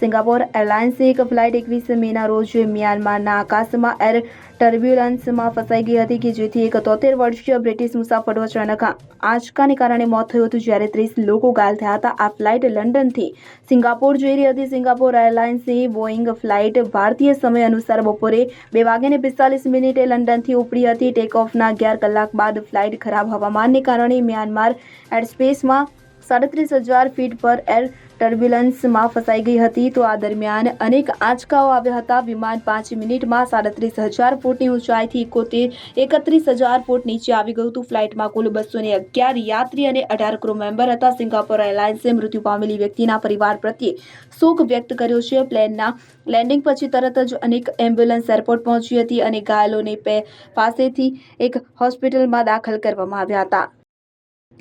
Singapore એરલાઇન્સની એક flight એકવીસ મેના રોજ મ્યાનમારના આકાશમાં એર ટર્બ્યુલન્સમાં ફસાઈ ગઈ હતી કે જેથી એક તોતેર વર્ષીય બ્રિટિશ મુસાફરો અચાનક આંચકાને કારણે મોત થયું હતું. જ્યારે ત્રીસ લોકો ઘાયલ થયા હતા, આ ફ્લાઇટ લંડનથી સિંગાપોર જઈ રહી હતી. સિંગાપોર એરલાઇન્સની બોઈંગ ફ્લાઇટ ભારતીય સમય અનુસાર બપોરે બે વાગ્યાને પિસ્તાલીસ મિનિટે લંડનથી ઉપડી હતી. ટેક ઓફના અગિયાર કલાક બાદ ફ્લાઇટ ખરાબ હવામાનને કારણે મ્યાનમાર એરસ્પેસમાં સાડત્રીસ હજાર ફીટ પર એર ટર્બ્યુલન્સમાં ફસાઈ ગઈ હતી. તો આ દરમિયાન અનેક આંચકાઓ આવ્યા હતા. વિમાન પાંચ મિનિટમાં સાડત્રીસ હજાર ફૂટની ઊંચાઈથી એકોતેર, એકત્રીસ હજાર ફૂટ નીચે આવી ગયું હતું. ફ્લાઇટમાં કુલ બસો ને અગિયાર યાત્રી અને અઢાર ક્રૂ મેમ્બર હતા. સિંગાપોર એરલાઇન્સે મૃત્યુ પામેલી વ્યક્તિના પરિવાર પ્રત્યે શોક વ્યક્ત કર્યો છે. પ્લેનના લેન્ડિંગ પછી તરત જ અનેક એમ્બ્યુલન્સ એરપોર્ટ પહોંચી હતી અને ઘાયલોને પાસેથી એક હોસ્પિટલમાં દાખલ કરવામાં આવ્યા હતા.